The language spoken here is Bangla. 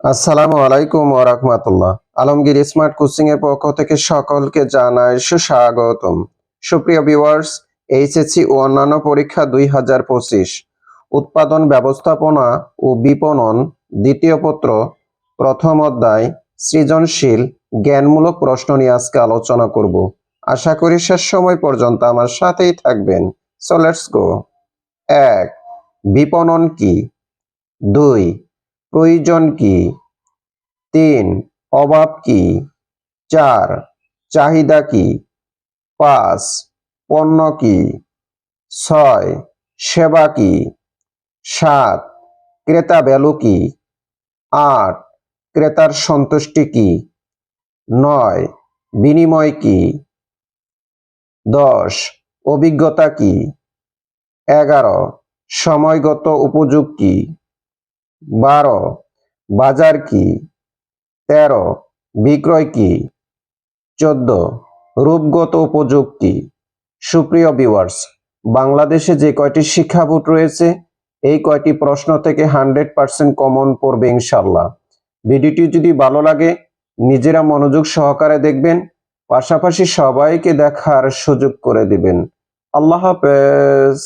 আসসালামু আলাইকুম ওরহমাতুল্লাহ আলমগীর স্মার্ট কোচিং এর পক্ষ থেকে সকলকে জানাই সুস্বাগতম। সুপ্রিয় ভিউয়ার্স, এইচএসসি ও অন্যান্য পরীক্ষা দুই হাজার পঁচিশ, উৎপাদন ব্যবস্থাপনা ও বিপণন দ্বিতীয় পত্র, প্রথম অধ্যায়, সৃজনশীল, জ্ঞানমূলক প্রশ্ন নিয়ে আজকে আলোচনা করব। আশা করি শেষ সময় পর্যন্ত আমার সাথেই থাকবেন। So let's go. এক, বিপণন কি? দুই প্রয়োজন কি? তিন, অভাব কি? চার, চাহিদা কি? পাঁচ, পণ্য কি? ছয়, সেবা কি? সাত, ক্রেতা ভ্যালু কি? আট, ক্রেতার সন্তুষ্টি কি? নয়, বিনিময় কি? দশ, অভিজ্ঞতা কি? এগারো, সময়গত উপযোগ কি? বারো। বাজার কি? তেরো। বিক্রয় কি? চোদ্দ। রূপগত উপযোগ সুপ্রিয় ভিউয়ার্স বাংলাদেশে যে কয়টি শিক্ষা বোর্ড রয়েছে, এই কয়টি প্রশ্ন থেকে হান্ড্রেড পার্সেন্ট কমন পড়বে ইনশাল্লাহ ভিডিওটি যদি ভালো লাগে, নিজেরা মনোযোগ সহকারে দেখবেন, পাশাপাশি সবাইকে দেখার সুযোগ করে দিবেন। আল্লাহ হাফেজ।